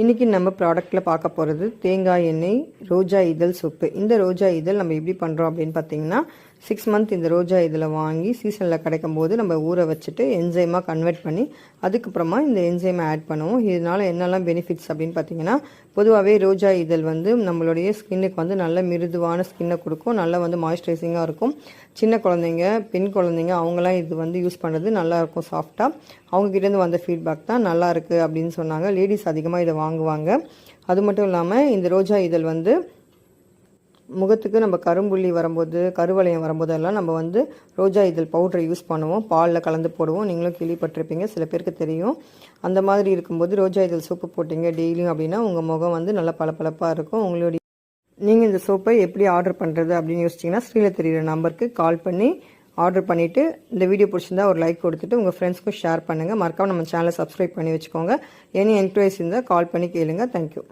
இன்றைக்கி நம்ம ப்ராடக்ட்டில் பார்க்க போகிறது தேங்காய் எண்ணெய் ரோஜா இதழ் சோப்பு. இந்த ரோஜா இதழ் நம்ம எப்படி பண்ணுறோம் அப்படின்னு பார்த்தீங்கன்னா சிக்ஸ் மந்த் இந்த ரோஜா இதில் வாங்கி சீசனில் கிடைக்கும் போது நம்ம ஊற வச்சுட்டு என்ஜைமாக கன்வெர்ட் பண்ணி அதுக்கப்புறமா இந்த என்ஜைமை ஆட் பண்ணுவோம். இதனால் என்னெல்லாம் பெனிஃபிட்ஸ் அப்படின்னு பார்த்தீங்கன்னா பொதுவாகவே ரோஜா இதழ் வந்து நம்மளுடைய ஸ்கின்னுக்கு வந்து நல்ல மிருதுவான ஸ்கின்னை கொடுக்கும். நல்லா வந்து மாய்ஸ்சரைசிங்காக இருக்கும். சின்ன குழந்தைங்க பெண் குழந்தைங்க அவங்களாம் இது வந்து யூஸ் பண்ணுறது நல்லா இருக்கும் சாஃப்டாக அவங்ககிட்டேருந்து வந்த ஃபீட்பேக் தான் நல்லா இருக்குது அப்படின்னு சொன்னாங்க. லேடிஸ் அதிகமாக இதை வாங்குவாங்க. அது மட்டும் இல்லாமல் இந்த ரோஜா இதழ் வந்து முகத்துக்கு நம்ம கரும்புள்ளி வரும்போது கருவளையம் வரும்போதெல்லாம் நம்ம வந்து ரோஜா இதழ் பவுடரை யூஸ் பண்ணுவோம். பாலில் கலந்து போடுவோம். நீங்களும் கேள்விப்பட்டிருப்பீங்க. சில பேருக்கு தெரியும். அந்த மாதிரி இருக்கும்போது ரோஜா இதழ் சோப்பு போட்டிங்க டெய்லியும் அப்படின்னா உங்கள் முகம் வந்து நல்லா பளபளப்பாக இருக்கும். உங்களுடைய நீங்கள் இந்த சோப்பை எப்படி ஆர்டர் பண்ணுறது அப்படின்னு யோசிச்சிங்கன்னா ஸ்க்ரீனில் தெரியுற நம்பருக்கு கால் பண்ணி ஆர்டர் பண்ணிவிட்டு இந்த வீடியோ பிடிச்சிருந்தா ஒரு லைக் கொடுத்துட்டு உங்கள் ஃப்ரெண்ட்ஸ்க்கும் ஷேர் பண்ணுங்கள் மறக்காம நம்ம சேனலை சப்ஸ்கிரைப் பண்ணி வச்சுக்கோங்க. எனி என்கொயரிஸ் இருந்தால் கால் பண்ணி கேளுங்க. தேங்க்யூ